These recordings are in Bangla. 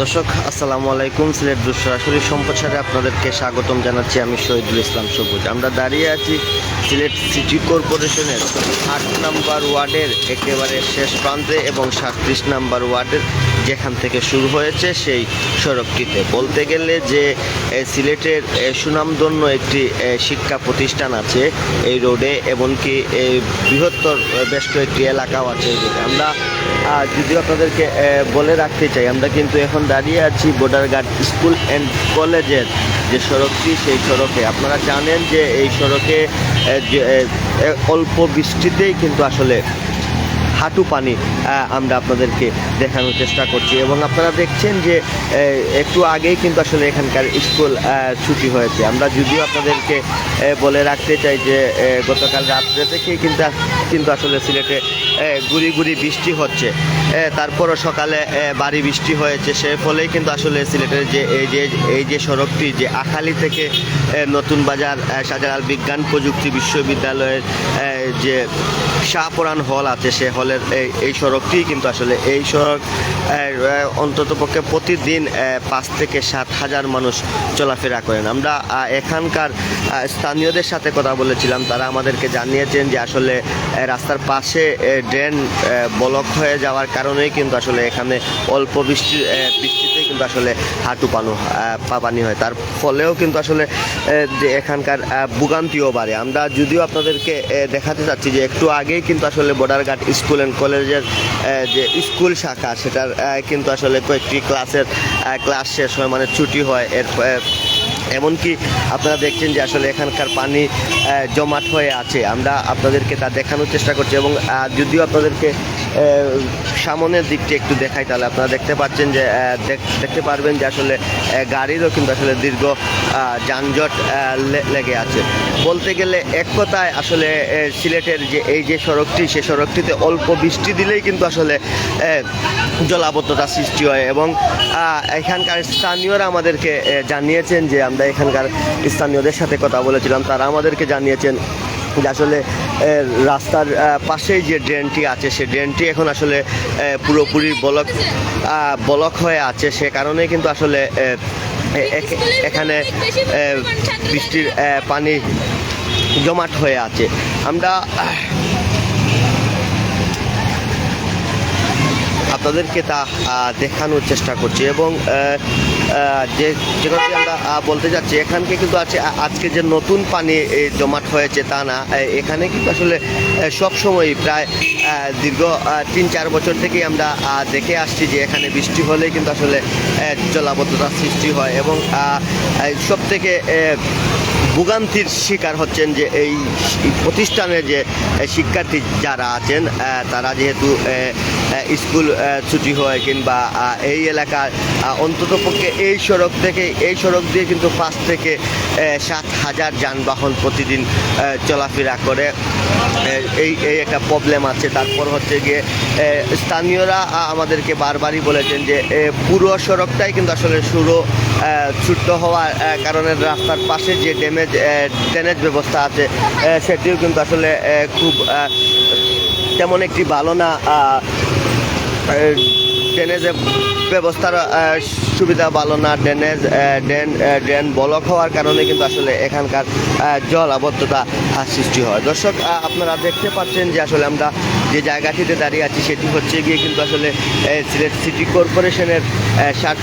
দর্শক, আসসালামু আলাইকুম, সিলেট সরাসরি সম্প্রচারে আপনাদেরকে স্বাগতম জানাচ্ছি আমি শহীদুল ইসলাম সবুজ। আমরা দাঁড়িয়ে আছি সিলেট সিটি কর্পোরেশনের আট নাম্বার ওয়ার্ডের একেবারে শেষ প্রান্তে এবং সাতত্রিশ নাম্বার ওয়ার্ডের যেখান থেকে শুরু হয়েছে সেই সড়কটিতে। বলতে গেলে যে সিলেটের সুনামধন্য একটি শিক্ষা প্রতিষ্ঠান আছে এই রোডে এমনকি বৃহত্তর বেশ কয়েকটি এলাকাও আছে আমরা যদিও আপনাদেরকে বলে রাখতে চাই, আমরা কিন্তু এখন দাঁড়িয়ে আছি বর্ডার গার্ড স্কুল অ্যান্ড কলেজের যে সড়কটি, সেই সড়কে। আপনারা জানেন যে এই সড়কে অল্প বৃষ্টিতেই কিন্তু আসলে হাঁটু পানি আমরা আপনাদেরকে দেখানোর চেষ্টা করছি। এবং আপনারা দেখছেন যে একটু আগেই কিন্তু আসলে এখানকার স্কুল ছুটি হয়েছে। আমরা যদিও আপনাদেরকে বলে রাখতে চাই যে গতকাল রাত্রে থেকেই কিন্তু কিন্তু আসলে সিলেটে গুড়ি গুড়ি বৃষ্টি হচ্ছে। তারপরও সকালে বাড়ি বৃষ্টি হয়েছে। সে ফলেই কিন্তু আসলে সিলেটের যে এই যে এই যে সড়কটি, যে আখালি থেকে নতুন বাজার শাহজালাল বিজ্ঞান প্রযুক্তি বিশ্ববিদ্যালয়ের যে শাহপুরান হল আছে, সে হলের এই সড়কটি কিন্তু আসলে এই সড়ক অন্তত পক্ষে প্রতিদিন পাঁচ থেকে সাত হাজার মানুষ চলাফেরা করেন। আমরা এখানকার স্থানীয়দের সাথে কথা বলেছিলাম। তারা আমাদেরকে জানিয়েছেন যে আসলে রাস্তার পাশে ড্রেন ব্লক হয়ে যাওয়ার কারণেই কিন্তু আসলে এখানে অল্প বৃষ্টি এ, বৃষ্টিতেই কিন্তু আসলে হাঁটু পানো পানি হয়। তার ফলেও কিন্তু আসলে যে এখানকার ভোগান্তিও বাড়ে। আমরা যদিও আপনাদেরকে দেখাতে চাচ্ছি যে একটু আগেই কিন্তু আসলে বর্ডার গার্ড স্কুল অ্যান্ড কলেজের যে স্কুল শাখা সেটার কিন্তু আসলে কয়েকটি ক্লাসের ক্লাস শেষ হয় মানে ছুটি হয় এর এমনকি আপনারা দেখছেন যে আসলে এখানকার পানি জমাট হয়ে আছে। আমরা আপনাদেরকে তা দেখানোর চেষ্টা করছি এবং যদিও আপনাদেরকে সামনের দিকটি একটু দেখাই তাহলে আপনারা দেখতে পাচ্ছেন যে দেখতে পারবেন যে আসলে গাড়িরও কিন্তু আসলে দীর্ঘ যানজট লেগে আছে। বলতে গেলে এক কথায় আসলে সিলেটের যে, এই যে সড়কটি, সে সড়কটিতে অল্প বৃষ্টি দিলেই কিন্তু আসলে জলাবদ্ধতা সৃষ্টি হয় এবং এখানকার স্থানীয়রা আমাদেরকে জানিয়েছেন যে আমরা এখানকার স্থানীয়দের সাথে কথা বলেছিলাম। তারা আমাদেরকে জানিয়েছেন যে আসলে রাস্তার পাশেই যে ড্রেনটি আছে, সে ড্রেনটি এখন আসলে পুরোপুরি ব্লক ব্লক হয়ে আছে। সে কারণে কিন্তু আসলে এখানে বৃষ্টির পানি জমাট হয়ে আছে। আমরা আপনাদেরকে তা দেখানোর চেষ্টা করছি এবং যে যে আমরা বলতে যাচ্ছি, এখানকে কিন্তু আছে আজকে যে নতুন পানি জমাট হয়েছে তা না এখানে কিন্তু আসলে সব সময় প্রায় দীর্ঘ তিন, চার বছর থেকেই আমরা দেখে আসছি যে এখানে বৃষ্টি হলেই কিন্তু আসলে জলাবদ্ধতার সৃষ্টি হয় এবং সব থেকে ভোগান্তির শিকার হচ্ছেন যে এই প্রতিষ্ঠানের যে শিক্ষার্থী যারা আছেন তারা যেহেতু স্কুল ছুটি হয় কিংবা এই এলাকার অন্তত পক্ষে এই সড়ক থেকে, এই সড়ক দিয়ে কিন্তু পাঁচ থেকে সাত হাজার যানবাহন প্রতিদিন চলাফেরা করে। এই এই একটা প্রবলেম আছে। তারপর হচ্ছে গিয়ে স্থানীয়রা আমাদেরকে বারবারই বলেছেন যে পুরো সড়কটাই কিন্তু আসলে শুরু ছোট্ট হওয়ার কারণে রাস্তার পাশে যে ড্যামেজ ড্রেনেজ ব্যবস্থা আছে সেটিও কিন্তু আসলে খুব তেমন একটি ভালো না আহ, ড্রেনেজের ব্যবস্থার সুবিধা ভালো না ড্রেনেজ ড্রেন ড্রেন ব্লক হওয়ার কারণে কিন্তু আসলে এখানকার জল আবদ্ধতা সৃষ্টি হয়। দর্শক আপনারা দেখতে পাচ্ছেন যে আসলে আমরা যে জায়গাটিতে দাঁড়িয়ে আছি সেটি হচ্ছে গিয়ে কিন্তু আসলে সিলেট সিটি কর্পোরেশনের সাত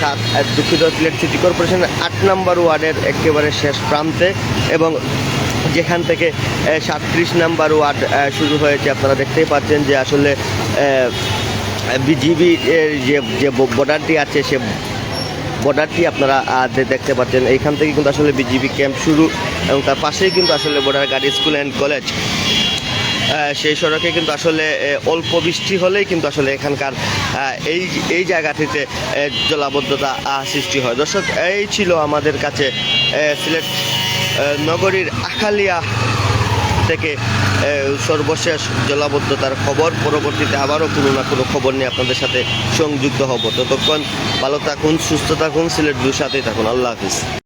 সাত দুঃখিত সিলেট সিটি কর্পোরেশনের আট নম্বর ওয়ার্ডের একেবারে শেষ প্রান্তে এবং যেখান থেকে সাতত্রিশ নাম্বার ওয়ার্ড শুরু হয়েছে। আপনারা দেখতেই পাচ্ছেন যে আসলে বিজিবি যে যে বর্ডারটি আছে, সে বর্ডারটি আপনারা দেখতে পাচ্ছেন। এইখান থেকে কিন্তু আসলে বিজিবি ক্যাম্প শুরু এবং তার পাশেই কিন্তু আসলে border guard school and college সেই সড়কে কিন্তু আসলে অল্প বৃষ্টি হলেই কিন্তু আসলে এখানকার এই এই জায়গাটিতে জলাবদ্ধতা সৃষ্টি হয়। দর্শক, এই ছিল আমাদের কাছে সিলেট নগরীর আখালিয়া থেকে সর্বশেষ জলাবদ্ধতার খবর। পরবর্তীতে আবারও কোনো না কোনো খবর নিয়ে আপনাদের সাথে সংযুক্ত হব। ততক্ষণ ভালো থাকুন, সুস্থ থাকুন, সিলেট দু সাথেই থাকুন। আল্লাহ হাফিজ।